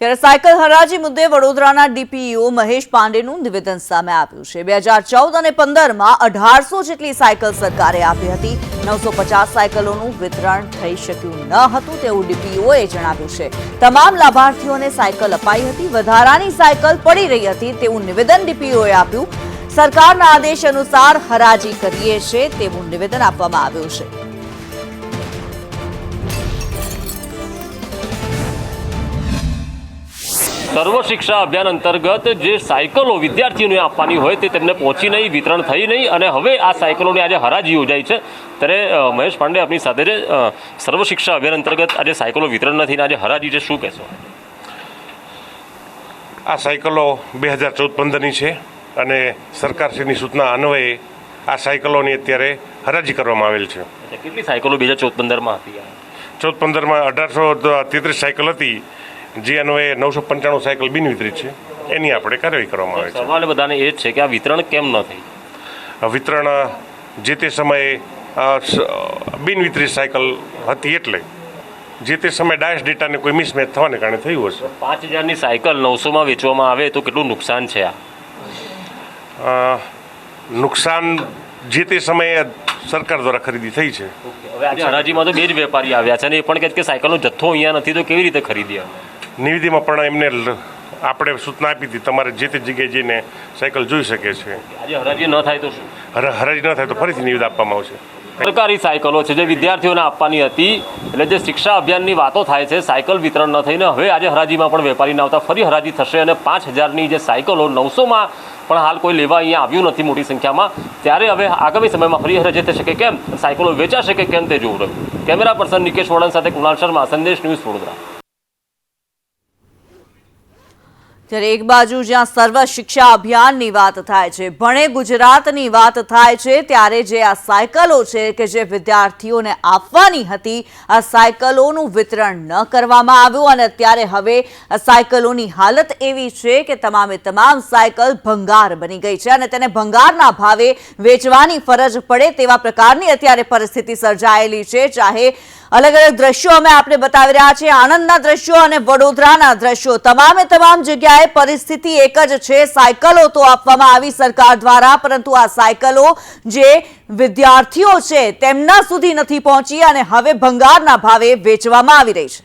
ત્યારે સાયકલ હરાજી મુદ્દે વડોદરાના ડીપીઓ મહેશ પાંડેનું નિવેદન સામે આવ્યું છે. બે હજાર ચૌદ અને પંદરમાં અઢારસો જેટલી સાયકલ સરકારે આપી હતી. નવસો પચાસ સાયકલોનું વિતરણ થઈ શક્યું ન હતું તેવું ડીપીઓએ જણાવ્યું છે. તમામ લાભાર્થીઓને સાયકલ અપાઈ હતી. વધારાની સાયકલ પડી રહી હતી તેવું નિવેદન ડીપીઓએ આપ્યું. સરકારના આદેશ અનુસાર હરાજી કરીએ છે તેવું નિવેદન આપવામાં આવ્યું છે. સર્વ શિક્ષા અભિયાન અંતર્ગત જે સાયકલો વિદ્યાર્થીઓને આપવાની હોય તે તેમને પહોંચી નહીં વિતરણ થઈ નહીં અને હવે આ સાયકલોની આજે હરાજી યોજાઈ છે. ત્યારે મહેશ પાંડે આપણી સાથે છે સર્વ શિક્ષા અભિયાન અંતર્ગત આજે સાયકલો વિતરણ નથી આજે હરાજી છે. શું કહેશો? આ સાયકલો બે હજાર ચૌદ પંદરની છે અને સરકારશ્રીની સૂચના અન્વયે આ સાયકલોની અત્યારે હરાજી કરવામાં આવેલ છે. કેટલી સાયકલો બે હજાર ચૌદ પંદરમાં હતી ચૌદ પંદરમાં અઢારસો તેત્રીસ સાયકલ હતી. જે અન્વયે નવસો પંચાણું સાયકલ બિન વિતરિત છે એની આપણે કાર્યવાહી કરવામાં આવે છે. સવાલ બધાને એ જ છે કે આ વિતરણ કેમ ન થઈ? વિતરણ જે તે સમયે બિન વિતરિત સાયકલ હતી એટલે જે તે સમયે ડાયસ ડેટાને કોઈ મિસમેચ થવાને કારણે થયું હશે. પાંચ હજારની સાયકલ નવસોમાં વેચવામાં આવે તો કેટલું નુકસાન છે આ? નુકસાન જે તે સમયે સરકાર દ્વારા ખરીદી થઈ છે. હરાજીમાં તો બે જ વેપારી આવ્યા છે અને એ પણ કહે કે સાયકલનો જથ્થો અહીંયા નથી તો કેવી રીતે ખરીદી આવે નિવેદીમાં પણ એમને આપણે સૂચના આપી હતી તમારે જે તે જગ્યાએ જઈને સાયકલ જોઈ શકે છે. આજે હરાજી ન થાય તો શું? હરાજી ન થાય તો ફરીથી નિવેદ આપવામાં આવશે. સરકારી સાયકલો છે જે વિદ્યાર્થીઓને આપવાની હતી એટલે જે શિક્ષા અભિયાનની વાતો થાય છે સાયકલ વિતરણ ન થઈને હવે આજે હરાજીમાં પણ વેપારી ન આવતા ફરી હરાજી થશે અને પાંચ હજારની જે સાયકલો નવસોમાં પણ હાલ કોઈ લેવા અહીંયા આવ્યું નથી મોટી સંખ્યામાં ત્યારે હવે આગામી સમયમાં ફરી હરાજી થશે કે કેમ? સાયકલો વેચાશે કે કેમ તે જોવું રહ્યું? કેમેરા પર્સન નિકેશ વડન સાથે કુણાલ શર્મા સંદેશ ન્યૂઝ વડોદરા. ત્યારે એક બાજુ જ્યાં સર્વ શિક્ષા અભિયાનની વાત થાય છે, ભણે ગુજરાતની વાત થાય છે, ત્યારે જે આ સાયકલો છે કે જે વિદ્યાર્થીઓને આપવાની હતી, આ સાયકલોનું વિતરણ ન કરવામાં આવ્યું અને અત્યારે હવે સાયકલોની હાલત એવી છે કે તમામે તમામ સાયકલ ભંગાર બની ગઈ છે અને તેને ભંગારના ભાવે વેચવાની ફરજ પડે તેવા પ્રકારની અત્યારે પરિસ્થિતિ સર્જાયેલી છે, ચાહે અલગ અલગ દ્રશ્યો અમે આપને બતાવી રહ્યા છીએ. આણંદના દ્રશ્યો અને વડોદરાના દ્રશ્યો. તમામે તમામ જગ્યાએ પરિસ્થિતિ એક જ છે. સાયકલો તો આપવામાં આવી સરકાર દ્વારા, પરંતુ આ સાયકલો જે વિદ્યાર્થીઓ છે, તેમના સુધી નથી પહોંચી અને હવે ભંગારના ભાવે વેચવામાં આવી રહી છે.